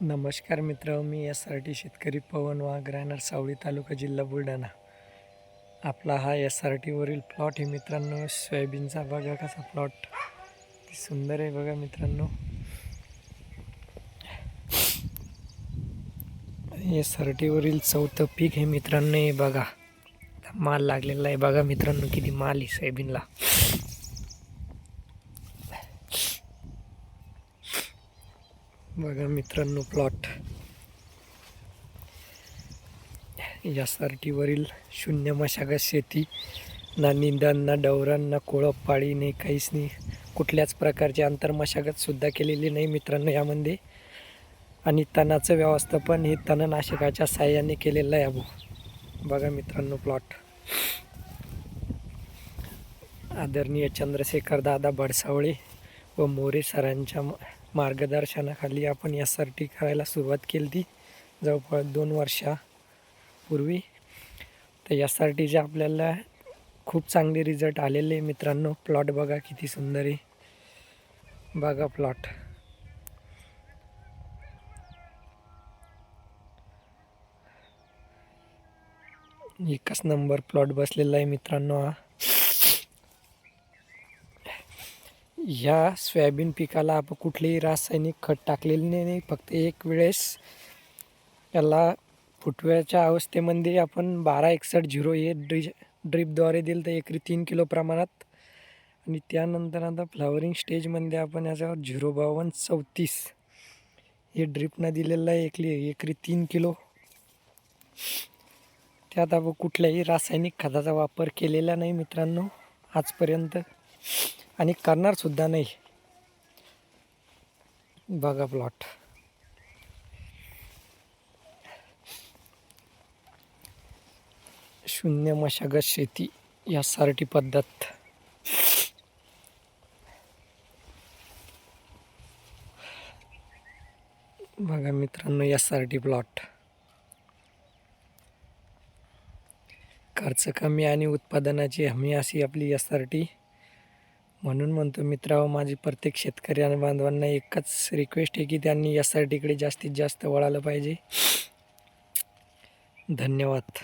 नमस्कार मित्र मी S R T शेतकरी पवन वाघ राहणार सावळी तालुका जिल्हा बुलढाणा. आपला हा एस आर टीवरील प्लॉट आहे मित्रांनो सोयाबीनचा बघा कसा प्लॉट सुंदर आहे बघा मित्रांनो. एस आर टीवरील चौथं पीक हे मित्रांनो हे बघा. माल लागलेला आहे बघा मित्रांनो किती माल आहे सोयाबीनला. बघा मित्रांनो प्लॉट एस आर टीवरील शून्य मशागत शेती ना निंदांना ना डवरण ना कोळप पाळी नाही काहीच नाही. कुठल्याच प्रकारची आंतरमशागतसुद्धा केलेली नाही मित्रांनो यामध्ये. आणि तणाचं व्यवस्थापन हे तणनाशकाच्या साह्याने केलेलं आहे अभू बघा मित्रांनो प्लॉट आदरणीय चंद्रशेखर दादा भडसावळे व मोरे सरांच्या म- मार्गदर्शनाखाली आपण एस आर टी करायला सुरुवात केली ती जवळपास दोन वर्षापूर्वी. तर एस आर टीचे आपल्याला खूप चांगले रिझल्ट आलेले मित्रांनो. प्लॉट बघा किती सुंदर आहे. बघा प्लॉट एकच नंबर प्लॉट बसलेला आहे मित्रांनो हा. ह्या सोयाबीन पिकाला आपण कुठलेही रासायनिक खत टाकलेले नाही नाही. फक्त एक वेळेस याला फुटव्याच्या अवस्थेमध्ये आपण बारा एकसष्ट झिरो हे ड्रि ड्रीपद्वारे दिलं तर एकरी तीन किलो प्रमाणात. आणि त्यानंतर आता फ्लॉवरिंग स्टेजमध्ये आपण याच्यावर झिरो बावन्न चौतीस हे ड्रीपनं दिलेलं आहे एकली एकरी तीन किलो. त्यात आपण कुठल्याही रासायनिक खताचा वापर केलेला नाही मित्रांनो आजपर्यंत. आणि करणारसुद्धा नाही. बघा प्लॉट शून्य मशागत शेती यासाठी पद्धत. बघा मित्रांनो यासाठी प्लॉट खर्च कमी आणि उत्पादनाची हमी अशी आपली एस आर टी म्हणून म्हणतो मित्रांनो माझी प्रत्येक शेतकरी आणि बांधवांना एकच रिक्वेस्ट आहे की त्यांनी एस आर टीकडे जास्तीत जास्त वळालं पाहिजे. धन्यवाद.